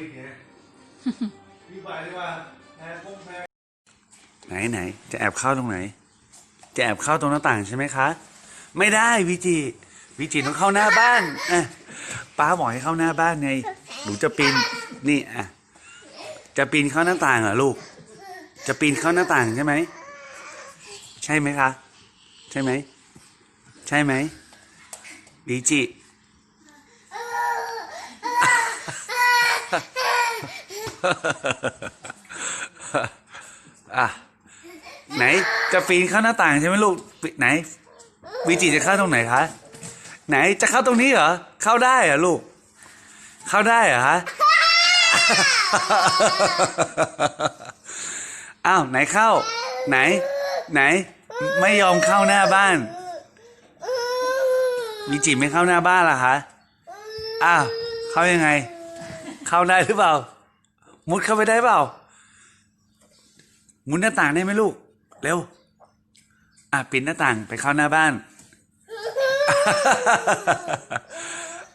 ดีกว่าดีกว่าแพ้คงแพ้ไหนไหน จะแอบเข้าตรงไหน จะแอบเข้าตรงหน้าต่างใช่ไหมคะ ไม่ได้วิจิ วิจิต้องเข้าหน้าบ้านอะป้าบอกให้เข้าหน้าบ้านไง หนูจะปีน นี่อะ จะปีนเข้าหน้าต่างเหรอลูก จะปีนเข้าหน้าต่างใช่ไหม ใช่ไหมคะ ใช่ไหม ใช่ไหมวิจิ อะไหนจะปีนเข้าหน้าต่างใช่ไหมลูกปีไหนวิจิจะเข้าตรงไหนคะไหนจะเข้าตรงนี้เหรอเข้าได้เหรอลูก เข้าได้เหรอฮะอ้าวไหนเข้า ไหน ไหน ไม่ยอมเข้าหน้าบ้านวิจิไม่เข้าหน้าบ้านล่ะคะอ้าวเข้ายังไง เข้าได้หรือเปล่า มุดเข้าไปได้เปล่าหมุนหน้าต่างได้ไหมลูก เร็ว อะปิดหน้าต่างไปเข้าหน้าบ้าน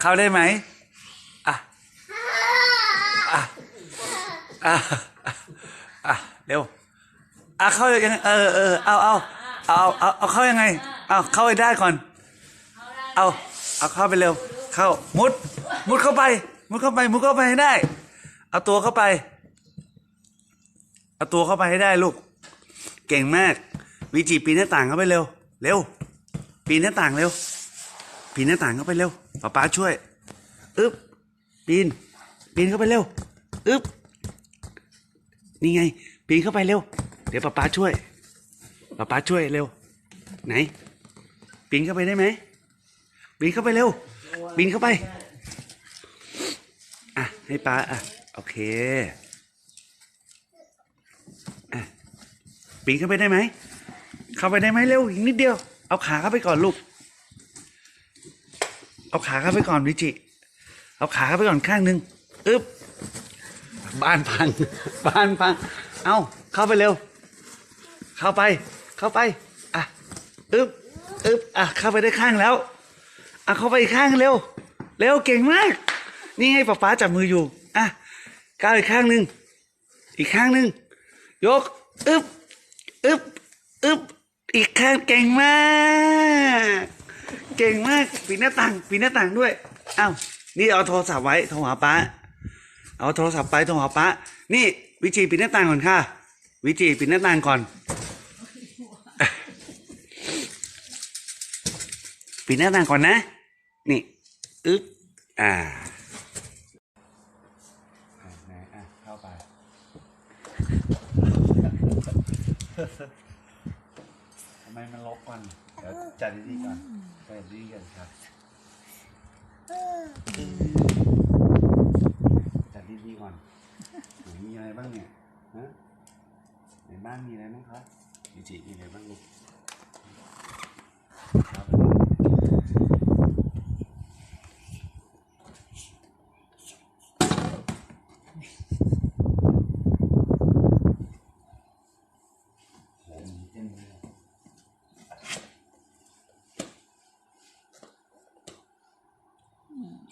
เข้าได้ไหมอะอะอะอะเร็ว อะเข้ายังไงเออเออเอาเอาเอาเอาเอาเข้ายังไง เอาเข้าไปได้ก่อน เอาเอาเข้าไปเร็ว เข้ามุด มุดเข้าไป มุดเข้าไป มุดเข้าไปให้ได้ เอาตัวเข้าไป เอาตัวเข้าไปให้ได้ลูก เก่งมาก วิจิปีนหน้าต่างเข้าไปเร็ว เร็ว ปีนหน้าต่างเร็ว ปีนหน้าต่างเข้าไปเร็วป๊าป๊าช่วย อึ๊บ ปีน ปีนเข้าไปเร็ว อึ๊บ นี่ไง ปีนเข้าไปเร็ว เดี๋ยวป๊าป๊าช่วยป๊าป๊าช่วยเร็ว ไหน ปีนเข้าไปได้ไหมปีนเข้าไปเร็ว ปีนเข้าไป อะ ให้ป๊าอะ โอเคปีนเข้าไปได้ไหม เข้าไปได้ไหมเร็วอีกนิดเดียว เอาขาเข้าไปก่อนลูก เอาขาเข้าไปก่อนวิจิ เอาขาเข้าไปก่อนข้างหนึ่งอึ๊บ บ้านพัง บ้านพัง เอาเข้าไปเร็ว เข้าไป เข้าไป อะ อึ๊บ อึ๊บ อะ เข้าไปได้ข้างแล้ว อะ เข้าไปอีกข้างเร็ว เร็วเก่งมาก นี่ให้ป๊าป๊าจับมืออยู่ อะ ก้าวอีกข้างหนึ่งอีกข้างหนึ่งยกอึ๊บอึ๊บอึ๊บอีกข้างเก่งมาก เก่งมากปีนหน้าต่างปีนหน้าต่างด้วยอ้าวนี่เอาโทรศัพท์ไว้โทรหาป้าเอาโทรศัพท์ไปโทรหาป้านี่ วิจีปีนหน้าต่างก่อนค่ะ วิจีปีนหน้าต่างก่อนปีนหน้าต่างก่อนนะ นี่อึ๊บอ่าไหนอะเข้าไป ทำไมมันลบก่อนเดี๋ยวจัดดีๆก่อนจัดดีๆก่อนครับจัดดีๆก่อนหนมีอะไรบ้างเนี่ยฮะในบ้านมีอะไรบ้างครับจิจิมีอะไรบ้างลูกครับ